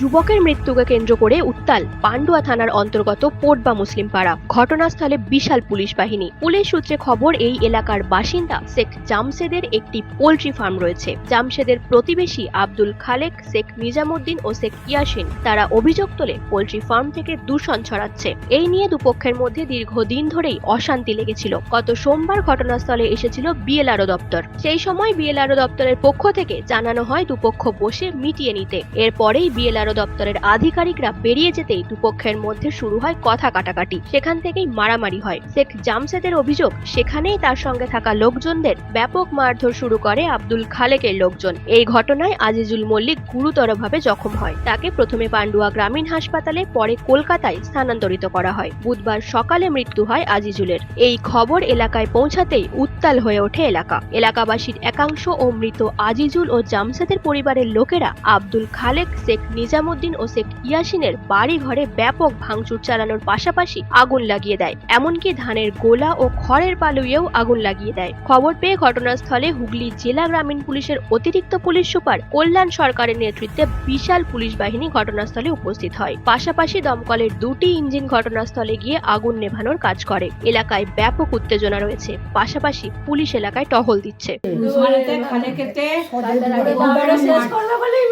যুবকের মৃত্যুকে কেন্দ্র করে উত্তাল পান্ডুয়া থানার অন্তর্গত পোটবা মুসলিম পাড়া ঘটনাস্থলে বিশাল পুলিশ বাহিনী। পুলিশ সূত্রে খবর, এই এলাকার বাসিন্দা শেখ জামশেদের একটি পোল্ট্রি ফার্ম রয়েছে। জামশেদের প্রতিবেশী আব্দুল খালেক, শেখ নিজামুদ্দিন ও শেখ ইয়াসিন তারা অভিযোগ তোলে পোল্ট্রি ফার্ম থেকে দূষণ ছড়াচ্ছে। এই নিয়ে দুপক্ষের মধ্যে দীর্ঘদিন ধরেই অশান্তি লেগেছিল। গত সোমবার ঘটনাস্থলে এসেছিল বিএলআরও দপ্তর। সেই সময় বিএলআরও দপ্তরের পক্ষ থেকে জানানো হয়, দুপক্ষ বসে মিটিয়ে নিতে। এরপরেই বিএলআরও দপ্তরের আধিকারিকরা বেরিয়ে যেতেই দুপক্ষের মধ্যে শুরু হয় কথা কাটাকাটি। সেখান থেকেই মারামারি হয়। শেখ জামশেদের অভিযোগ, সেখানেই তার সঙ্গে থাকা লোকজনদের ব্যাপক মারধর শুরু করে আব্দুল খালেকের লোকজন। এই ঘটনায় আজিজুল মল্লিক গুরুতরভাবে জখম হয়। তাকে প্রথমে পান্ডুয়া গ্রামীণ হাসপাতালে, পরে কলকাতায় স্থানান্তরিত করা হয়। বুধবার সকালে মৃত্যু হয় আজিজুলের। এই খবর এলাকায় পৌঁছাতেই উত্তাল হয়ে ওঠে এলাকা। এলাকাবাসীর একাংশ ও মৃত আজিজুল ও জামশেদের পরিবারের লোকেরা আব্দুল খালেক, শেখ নিজামুদ্দিন ও শেখ ইয়াসিনের বাড়ি ঘরে ব্যাপক ভাঙচুর চালানোর পাশাপাশি আগুন লাগিয়ে দেয়। এমনকি ধানের গোলা ও খড়ের পালুয়েও আগুন লাগিয়ে দেয়। খবর পেয়ে ঘটনাস্থলে হুগলি জেলা গ্রামীণ পুলিশের অতিরিক্ত পুলিশ সুপার কল্যাণ সরকারের নেতৃত্বে বিশাল পুলিশ বাহিনী ঘটনাস্থলে উপস্থিত হয়। পাশাপাশি দমকলের দুটি ইঞ্জিন ঘটনাস্থলে গিয়ে আগুন নেভানোর কাজ করে। এলাকায় ব্যাপক উত্তেজনা রয়েছে। পাশাপাশি পুলিশ এলাকায় টহল দিচ্ছে।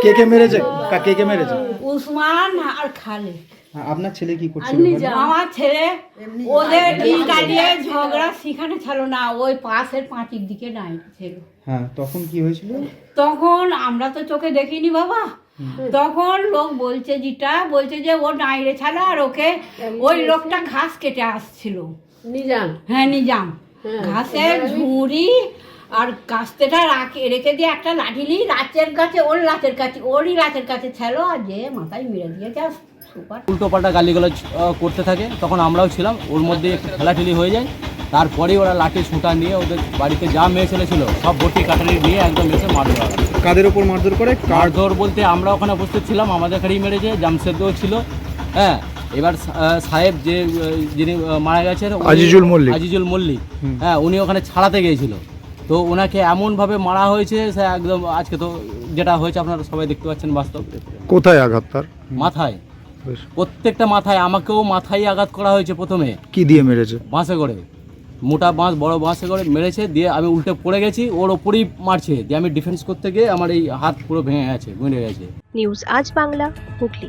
কে কে মেরেছে? কে কে মেরেছে? উসমান আর খালে হ্যাঁ, আপনার ছেলে কি করছিল আমার ছেলে ওদের ডিটা দিয়ে ঝগড়া সেখানে ছিল না ওই পাশের পাঁচির দিকে নাই ছিল। হ্যাঁ তখন কি হয়েছিল? তখন আমরা তো চোখে দেখিনি বাবা। তখন লোক বলছে যেটা বলছে যে ও নাইরে ছাড়া আর ওকে ওই লোকটা ঘাস কেটে আসছিল। নিজাম। হ্যাঁ নিজাম। ঘাসের ঝুড়ি আর কাস্তেটা রাখে রেখে দিয়ে একটা লাঠি নিয়ে লাচের কাছে ওর লাচের কাছে ওরই লাচের কাছে ছিল আর যে মাথায় মেরে দিয়েছে আর সুপার। উল্টো পাল্টা গালিগালাজ আহ, করতে থাকে তখন আমরাও ছিলাম ওর মধ্যে একটু ঠেলাঠেলি হয়ে যায়। তারপরেই ওরা লাঠি ছুটা নিয়ে ওদের বাড়িতে যা মেয়ে ছেলে ছিল সব ভর্তি কাটারি নিয়ে একদম এসে মারধর। কাদের উপর মারধর করে? কার? মারধর বলতে আমরা ওখানে উপস্থিত ছিলাম আমাদের এখানেই মেরেছে জামশেদও ছিল হ্যাঁ। এবার সাহেব যে যিনি মারা গেছেন আজিজুল মল্লিক। আজিজুল মল্লিক হ্যাঁ উনি ওখানে ছাড়াতে গিয়েছিল। তো ওনাকে এমনভাবে মারা হয়েছে সে একদম আজকে তো যেটা হয়েছে আপনারা সবাই দেখতে পাচ্ছেন বাস্তব। কোথায় আঘাত তার? মাথায়। প্রত্যেকটা মাথায় আমাকেও মাথায় আঘাত করা হয়েছে প্রথমে। কি দিয়ে মেরেছে? বাঁশে করে। মোটা বাঁশ বড় বাঁশে করে মেরেছে দিয়ে আমি উল্টে পড়ে গেছি ওর ওপরেই মারছে দিয়ে আমি ডিফেন্স করতে গিয়ে আমার এই হাত পুরো ভেঙে গেছে ভেঙে গেছে। নিউজ আজ বাংলা হুগলি।